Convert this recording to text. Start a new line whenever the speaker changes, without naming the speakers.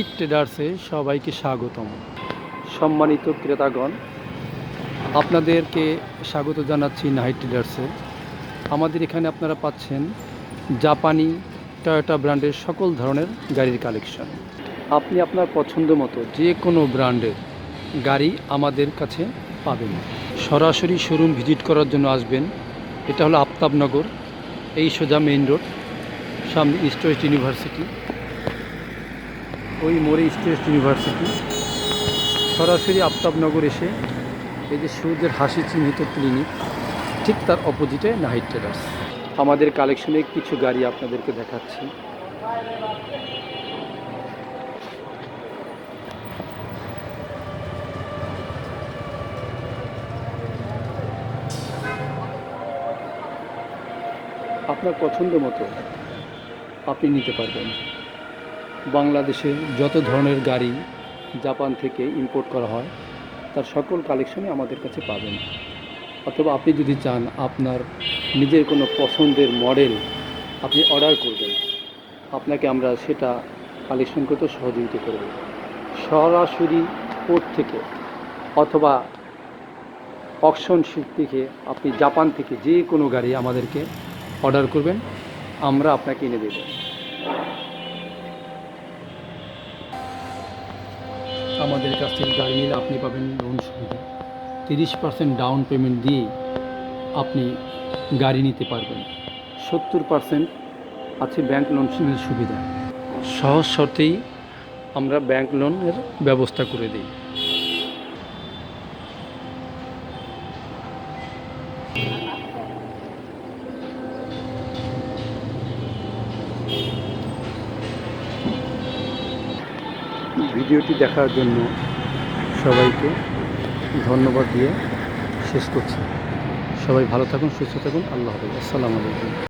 এই ট্রেডার্সে সবাইকে স্বাগতম। সম্মানিত ক্রেতাগণ, আপনাদেরকে স্বাগত জানাচ্ছি নাইট ট্রেডার্সে আমাদের এখানে আপনারা পাচ্ছেন জাপানি টয়োটা ব্র্যান্ডের সকল ধরনের গাড়ির কালেকশন। আপনি আপনার পছন্দ মতো যে কোনো ব্র্যান্ডের গাড়ি আমাদের কাছে পাবেন। সরাসরি শোরুম ভিজিট করার জন্য আসবেন। এটা হলো আফতাবনগর, এই সোজা মেইন রোড, সামনে ইস্ট ওয়েস্ট ইউনিভার্সিটি ওই ইস্ট ওয়েস্ট ইউনিভার্সিটি। সরাসরি আফতাবনগর এসে এই যে সূর্যের হাসি চিহ্নিত ক্লিনিক ঠিক তার অপোজিটে নাহিদ ট্রেডার্স আমাদের কালেকশনে কিছু গাড়ি আপনাদেরকে দেখাচ্ছি। আপনার পছন্দ মতো আপনি নিতে পারবেন। বাংলাদেশে যত ধরনের গাড়ি জাপান থেকে ইম্পোর্ট করা হয়, তার সকল কালেকশনই আমাদের কাছে পাবেন। অথবা আপনি যদি চান আপনার নিজের কোনো পছন্দের মডেল আপনি অর্ডার করবেন, আপনাকে আমরা সেটা কালেকশন করতে সহযোগিতা করব। সরাসরি পোর্ট থেকে অথবা অকশন শিট থেকে আপনি জাপান থেকে যে কোনো গাড়ি আমাদেরকে অর্ডার করবেন, আমরা আপনাকে এনে দেব। আমাদের কাছ থেকে গাড়ি নিলে আপনি পাবেন লোন সুবিধা। তিরিশ পার্সেন্ট ডাউন পেমেন্ট দিয়ে আপনি গাড়ি নিতে পারবেন। সত্তর পার্সেন্ট আছে ব্যাংক লোন সুবিধা। সহজ শর্তেই আমরা ব্যাংক লোনের ব্যবস্থা করে দিই। ভিডিওটি দেখার জন্য সবাইকে ধন্যবাদ দিয়ে শেষ করছি। সবাই ভালো থাকুন, সুস্থ থাকুন। আল্লাহ হাফেজ। আসসালামু আলাইকুম।